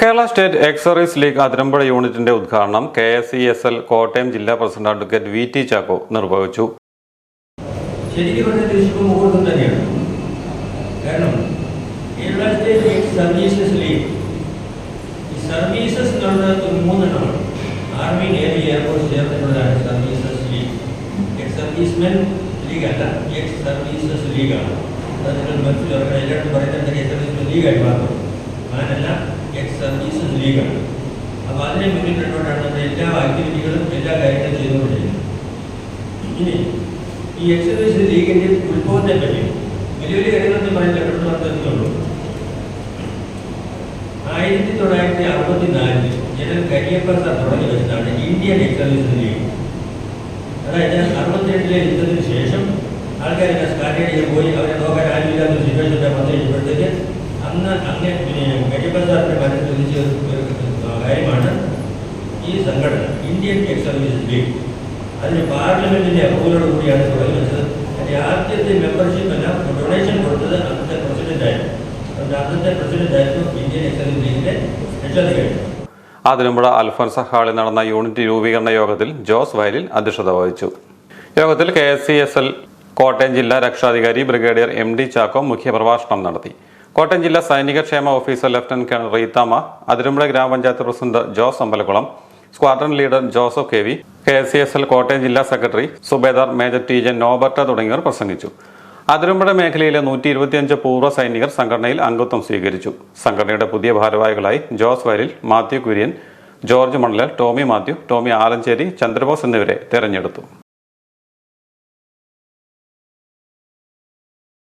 Kerala state ex services league Athirampuzha യൂണിറ്റിന്റെ ഉദ്ഘാടനം K S E S L Kottayam ജില്ലാ president advocate V T Chacko നിർവഹിച്ചു. Services league ex servicemen league services services ലീഗാണ്. അപ്പോൾ അതിനെ മുന്നിൽ കണ്ടുകൊണ്ടാണ് നമ്മുടെ എല്ലാ ആക്ടിവിറ്റികളും എല്ലാ കാര്യങ്ങളും ചെയ്തുകൊണ്ടിരിക്കുന്നത്. ഇനി ഈ എക്സസൈസ് ലീഗിന്റെ ഉത്ഭവത്തെ പറ്റി വലിയ വലിയ കാര്യങ്ങളൊന്നും പറയാൻ പെട്ടെന്ന് പറഞ്ഞുള്ളൂ ആയിരത്തി തൊള്ളായിരത്തി അറുപത്തി നാലിൽ ജനറൽ കരിയപ്പ സാർ തുടങ്ങി വെച്ചതാണ് ഇന്ത്യൻ എക്സസൈസ് ലീഗ്. അതായത് അറുപത്തിരണ്ടിലെ യുദ്ധത്തിന് ശേഷം ആൾക്കാരെല്ലാം സ്കാറ്റേഡിയിൽ പോയി അവരെ നോക്കാൻ ആരുമില്ലാത്ത സിറ്റുവേഷൻ വന്നിരിക്കുമ്പോഴത്തേക്ക് അന്ന് അങ്ങ് പിന്നെ ഉദിച്ച ഒരു ഒരു കാര്യമാണ് ഈ സംഘടന ഇന്ത്യൻ എക്സർവീസ് ലീഗ് അതിന് പാർലമെന്റിന്റെ അപ്രൂവലോട് കൂടിയാണ് തുടങ്ങി വെച്ചത്. അതിന്റെ ആദ്യത്തെ മെമ്പർഷിപ്പ് എല്ലാം ഡൊണേഷൻ കൊടുത്തത് അന്നത്തെ പ്രസിഡന്റ് ആയിരുന്നു. അതുകൊണ്ട് അന്നത്തെ പ്രസിഡന്റ് ഇന്ത്യൻ ഇന്ത്യൻ എക്സർവീസ് ലീഗിന്റെ രക്ഷാധികാരി അതിരമ്പുഴ അൽഫോൻസ ഹാളിൽ നടന്ന യൂണിറ്റ് രൂപീകരണ യോഗത്തിൽ ജോസ് വയലിൽ അധ്യക്ഷത വഹിച്ചു. യോഗത്തിൽ K S C S L Kottayam ജില്ലാ രക്ഷാധികാരി ബ്രിഗേഡിയർ എം ഡി ചാക്കോ മുഖ്യപ്രഭാഷണം നടത്തി. കോട്ടയം ജില്ലാ സൈനിക ക്ഷേമ ഓഫീസർ ലഫ്റ്റനന്റ് കേണൽ റീത്താമ അതിരമ്പുഴ ഗ്രാമപഞ്ചായത്ത് president Jose Ambalakulam squadron leader Joseph K V K S C S L Kottayam ജില്ലാ secretary subedar major T J Norbert തുടങ്ങിയവർ പ്രസംഗിച്ചു. അതിരമ്പുഴ മേഖലയിലെ നൂറ്റി ഇരുപത്തിയഞ്ച് പൂർവ സൈനികർ സംഘടനയിൽ അംഗത്വം സ്വീകരിച്ചു. സംഘടനയുടെ പുതിയ ഭാരവാഹികളായി ജോസ് വരിൽ മാത്യു കുര്യൻ ജോർജ് മണ്ഡലർ ടോമി മാത്യു ടോമി ആലഞ്ചേരി ചന്ദ്രബോസ് എന്നിവരെ തെരഞ്ഞെടുത്തു.